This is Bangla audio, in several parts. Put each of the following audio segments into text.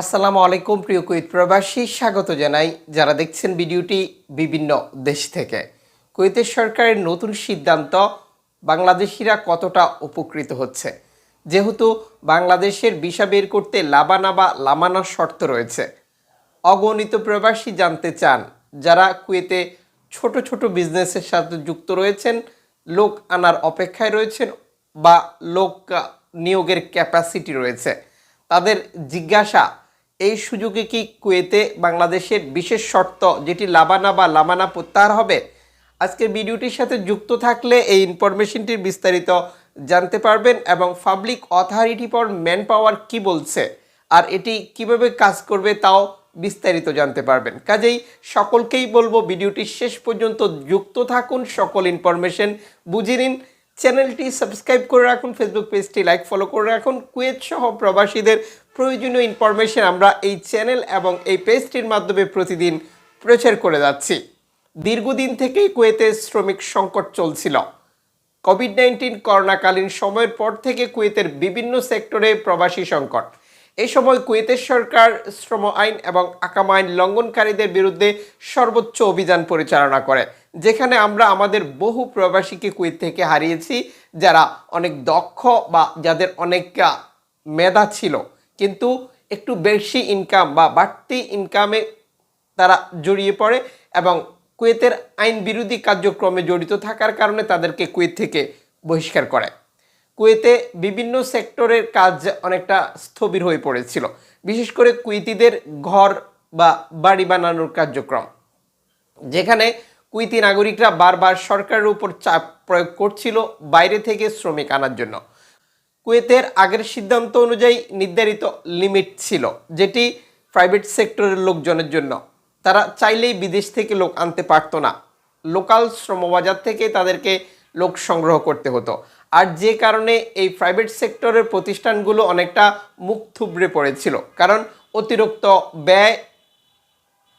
আসসালামু আলাইকুম, প্রিয় কুয়েত প্রবাসী। স্বাগত জানাই যারা দেখছেন ভিডিওটি বিভিন্ন দেশ থেকে। কুয়েতের সরকারের নতুন সিদ্ধান্ত বাংলাদেশিরা কতটা উপকৃত হচ্ছে? যেহেতু বাংলাদেশের ভিসা বের করতে লাবানা বা লামানা শর্ত রয়েছে। অগণিত প্রবাসী জানতে চান যারা কুয়েতে ছোট ছোট বিজনেসের সাথে যুক্ত রয়েছেন, লোক আনার অপেক্ষায় রয়েছেন বা লোক নিয়োগের ক্যাপাসিটি রয়েছে। তাদের জিজ্ঞাসা এই সুযোগে কি কুয়েতে বাংলাদেশের বিশেষ শর্ত যেটি লাবানা বা লামানা প্রত্যাহার হবে? আজকের ভিডিওটির সাথে যুক্ত থাকলে এই ইনফরমেশনটির বিস্তারিত জানতে পারবেন এবং public authority for man power কী বলছে আর এটি কীভাবে কাজ করবে তাও বিস্তারিত জানতে পারবেন। কাজেই সকলকেই বলব ভিডিওটি শেষ পর্যন্ত যুক্ত থাকুন, সকল ইনফরমেশন বুঝে নিন। চ্যানেলটি সাবস্ক্রাইব করে রাখুন ফেসবুক পেজটি লাইক ফলো করে রাখুন। কুয়েত সহ প্রবাসীদের প্রয়োজনীয় ইনফরমেশন আমরা এই চ্যানেল এবং এই পেজটির মাধ্যমে প্রতিদিন প্রচার করে যাচ্ছি। দীর্ঘদিন থেকেই কুয়েতে শ্রমিক সংকট চলছিল। কোভিড নাইন্টিন করোনাকালীন সময়ের পর থেকে কুয়েতের বিভিন্ন সেক্টরে প্রবাসী সংকট। এই সময় কুয়েতের সরকার শ্রম আইন এবং আকাম আইন লঙ্ঘনকারীদের বিরুদ্ধে সর্বোচ্চ অভিযান পরিচালনা করে, যেখানে আমরা আমাদের বহু প্রবাসীকে কুয়েত থেকে হারিয়েছি, যারা অনেক দক্ষ বা যাদের অনেক মেধা ছিল। কিন্তু একটু বেশি ইনকাম বা বাড়তি ইনকামে তারা জড়িয়ে পড়ে এবং কুয়েতের আইন বিরোধী কার্যক্রমে জড়িত থাকার কারণে তাদেরকে কুয়েত থেকে বহিষ্কার করে। কুয়েতে বিভিন্ন সেক্টরের কাজ অনেকটা স্থবির হয়ে পড়েছিল, বিশেষ করে কুয়েতিদের ঘর বা বাড়ি বানানোর কার্যক্রম, যেখানে কুইতি নাগরিকরা বারবার সরকারের উপর চাপ প্রয়োগ করছিল বাইরে থেকে শ্রমিক আনার জন্য। কুয়েতের আগের সিদ্ধান্ত অনুযায়ী নির্ধারিত লিমিট ছিল যেটি প্রাইভেট সেক্টরের লোকজনের জন্য। তারা চাইলেই বিদেশ থেকে লোক আনতে পারতো না। লোকাল শ্রমবাজার থেকে তাদেরকে লোক সংগ্রহ করতে হতো। আর যে কারণে এই প্রাইভেট সেক্টরের প্রতিষ্ঠানগুলো অনেকটা মুখ থুবড়ে পড়েছিল। কারণ অতিরিক্ত ব্যয়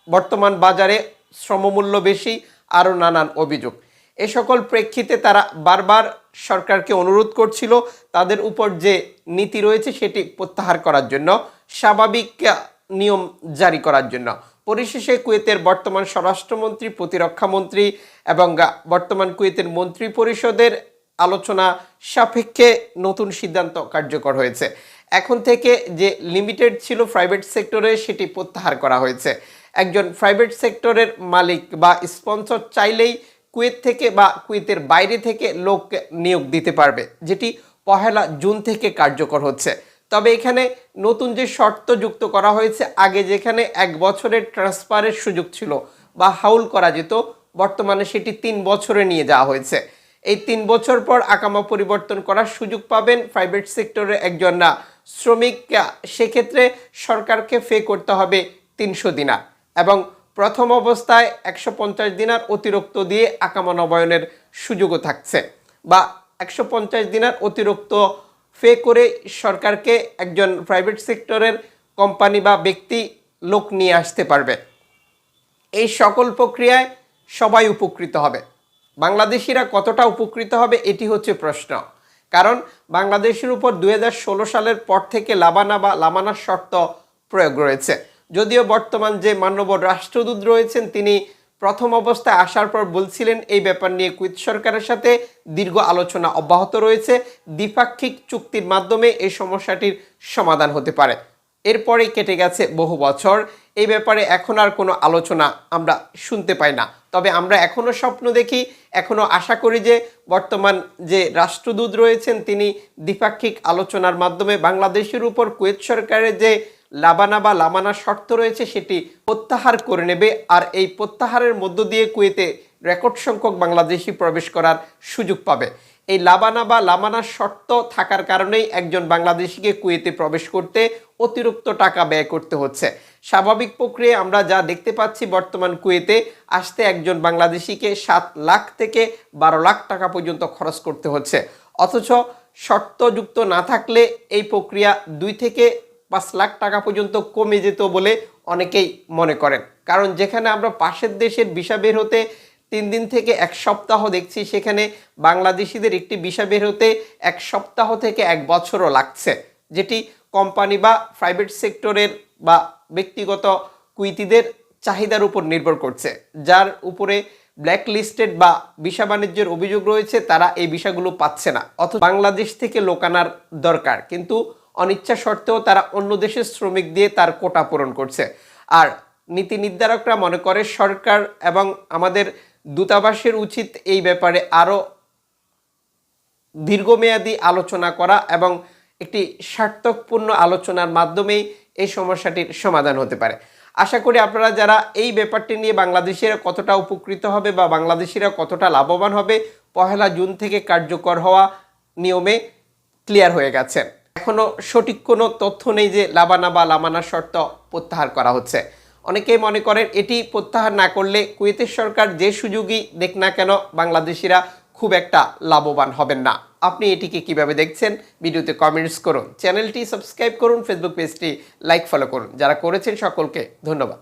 বর্তমান বাজারে শ্রমমূল্য বেশি, আরও নানান অভিযোগ। এ সকল প্রেক্ষিতে তারা বারবার সরকারকে অনুরোধ করছিল তাদের উপর যে নীতি রয়েছে সেটি প্রত্যাহার করার জন্য, স্বাভাবিক নিয়ম জারি করার জন্য। পরিশেষে কুয়েতের বর্তমান স্বরাষ্ট্রমন্ত্রী প্রতিরক্ষামন্ত্রী এবং বর্তমান কুয়েতের মন্ত্রী পরিষদের আলোচনা সাপেক্ষে নতুন সিদ্ধান্ত কার্যকর হয়েছে। এখন থেকে যে লিমিটেড ছিল প্রাইভেট সেক্টরে সেটি প্রত্যাহার করা হয়েছে। একজন প্রাইভেট সেক্টরের মালিক বা স্পন্সর চাইলেই কুয়েত থেকে বা কুয়েতের বাইরে থেকে লোক নিয়োগ দিতে পারবে, যেটি পহেলা জুন থেকে কার্যকর হচ্ছে। তবে এখানে নতুন যে শর্ত যুক্ত করা হয়েছে, আগে যেখানে এক বছরের ট্রান্সফারের সুযোগ ছিল বা হাউল করা যেত, বর্তমানে সেটি তিন বছরে নিয়ে যাওয়া হয়েছে। এই তিন বছর পর আকামা পরিবর্তন করার সুযোগ পাবেন প্রাইভেট সেক্টরে একজন না শ্রমিক, সেক্ষেত্রে সরকারকে ফে করতে হবে তিনশো দিনার। এবং প্রথম অবস্থায় একশো পঞ্চাশ দিনার অতিরিক্ত দিয়ে আকামা নবায়নের সুযোগও থাকছে। বা একশো পঞ্চাশ দিনার অতিরিক্ত ফে করে সরকারকে একজন প্রাইভেট সেক্টরের কোম্পানি বা ব্যক্তি লোক নিয়ে আসতে পারবে। এই সকল প্রক্রিয়ায় সবাই উপকৃত হবে। বাংলাদেশিরা কতটা উপকৃত হবে এটি হচ্ছে প্রশ্ন। কারণ বাংলাদেশের উপর দুই হাজার ষোলো সালের পর থেকে লাবানা বা লামানার শর্ত প্রয়োগ রয়েছে। যদিও বর্তমান যে মান্যবর রাষ্ট্রদূত রয়েছেন, তিনি প্রথম অবস্থায় আসার পর বলছিলেন, এই ব্যাপার নিয়ে কুইত সরকারের সাথে দীর্ঘ আলোচনা অব্যাহত রয়েছে। দ্বিপাক্ষিক চুক্তির মাধ্যমে এই সমস্যাটির সমাধান হতে পারে। এরপরে কেটে গেছে বহু বছর। এই ব্যাপারে এখন আর কোনো আলোচনা আমরা শুনতে পাই না। তবে আমরা এখনও স্বপ্ন দেখি এখনও আশা করি যে বর্তমান যে রাষ্ট্রদূত রয়েছেন, তিনি দ্বিপাক্ষিক আলোচনার মাধ্যমে বাংলাদেশের উপর কুয়েত সরকারের যে লাবানা বা লামানা শর্ত রয়েছে, সেটি প্রত্যাহার করে নেবে। আর এই প্রত্যাহারের মধ্য দিয়ে কুয়েতে রেকর্ড সংখ্যক বাংলাদেশি প্রবেশ করার সুযোগ পাবে। এই লাবানা বা লামানার শর্ত থাকার কারণেই একজন বাংলাদেশিকে কুয়েতে প্রবেশ করতে অতিরিক্ত টাকা ব্যয় করতে হচ্ছে। স্বাভাবিক প্রক্রিয়ায় আমরা যা দেখতে পাচ্ছি বর্তমান কুয়েতে, আসতে একজন বাংলাদেশিকে সাত লাখ থেকে বারো লাখ টাকা পর্যন্ত খরচ করতে হচ্ছে। অথচ শর্তযুক্ত না থাকলে এই প্রক্রিয়া দুই থেকে পাঁচ লাখ টাকা পর্যন্ত কমে যেত বলে অনেকেই মনে করেন। কারণ যেখানে আমরা পাশের দেশের ভিসা বের হতে তিন দিন থেকে এক সপ্তাহ দেখছি, সেখানে বাংলাদেশিদের একটি ভিসা বের হতে এক সপ্তাহ থেকে এক বছরও লাগছে। যেটি কোম্পানি বা প্রাইভেট সেক্টরের বা ব্যক্তিগত কুইতিদের চাহিদার উপর নির্ভর করছে। যার উপরে ব্ল্যাক লিস্টেড বা ভিসা বাণিজ্যের অভিযোগ রয়েছে, তারা এই বিষয়গুলো পাচ্ছে না। অথচ বাংলাদেশ থেকে লোক আনার দরকার। কিন্তু অনিচ্ছা সত্ত্বেও তারা অন্য দেশের শ্রমিক দিয়ে তার কোটা পূরণ করছে। আর নীতি নির্ধারকরা মনে করে, সরকার এবং আমাদের দূতাবাসের উচিত এই ব্যাপারে আরও দীর্ঘমেয়াদী আলোচনা করা এবং একটি সার্থকপূর্ণ আলোচনার মাধ্যমেই এই সমস্যাটির সমাধান হতে পারে। আশা করি আপনারা যারা এই ব্যাপারটি নিয়ে বাংলাদেশিরা কতটা উপকৃত হবে বা বাংলাদেশিরা কতটা লাভবান হবে, পহেলা জুন থেকে কার্যকর হওয়া নিয়মে ক্লিয়ার হয়ে গেছেন এখনও সঠিক কোনো তথ্য নেই যে লাবানা বা লামানা শর্ত প্রত্যাহার করা হচ্ছে। অনেকেই মনে করেন এটি প্রত্যাহার না করলে কুয়েতের সরকার যে সুযোগই দেখ না কেন, বাংলাদেশিরা খুব একটা লাভবান হবেন না। আপনি এটিকে কীভাবে দেখছেন, ভিডিওতে কমেন্টস করুন। চ্যানেলটি সাবস্ক্রাইব করুন ফেসবুক পেজটি লাইক ফলো করুন। যারা করেছেন সকলকে ধন্যবাদ।